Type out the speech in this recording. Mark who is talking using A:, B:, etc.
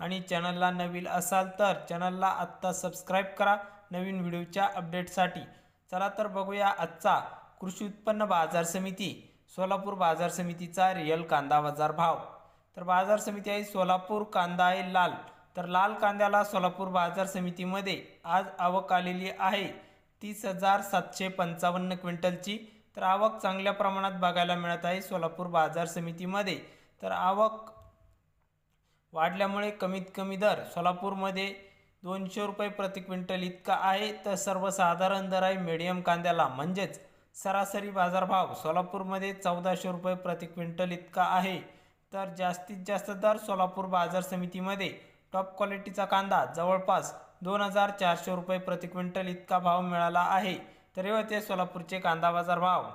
A: आणि चॅनलला नवीन असाल तर चॅनलला आत्ता सबस्क्राईब करा नवीन व्हिडिओच्या अपडेटसाठी चला तर बघूया आजचा कृषी उत्पन्न बाजार समिती सोलापूर बाजार समितीचा रिअल कांदा बाजार भाव. तर बाजार समिती आहे सोलापूर कांदा आहे लाल. तर लाल कांद्याला सोलापूर बाजार समितीमध्ये आज आवक आलेली आहे. तीस हजार सातशे पंचावन्न क्विंटलची. तर आवक चांगल्या प्रमाणात बघायला मिळत आहे सोलापूर बाजार समितीमध्ये. तर आवक वाढल्यामुळे कमीत कमी दर सोलापूरमध्ये दोनशे रुपये प्रति क्विंटल इतका आहे. तर सर्वसाधारण दर आहे मिडियम कांद्याला म्हणजेच सरासरी बाजारभाव सोलापूरमध्ये चौदाशे रुपये प्रति क्विंटल इतका आहे. तर जास्तीत जास्त दर सोलापूर बाजार समितीमध्ये टॉप क्वालिटीचा कांदा जवळपास दोन हजार चारशे रुपये प्रति क्विंटल इतका भाव मिळाला आहे. तर हे होते सोलापूरचे कांदा बाजार भाव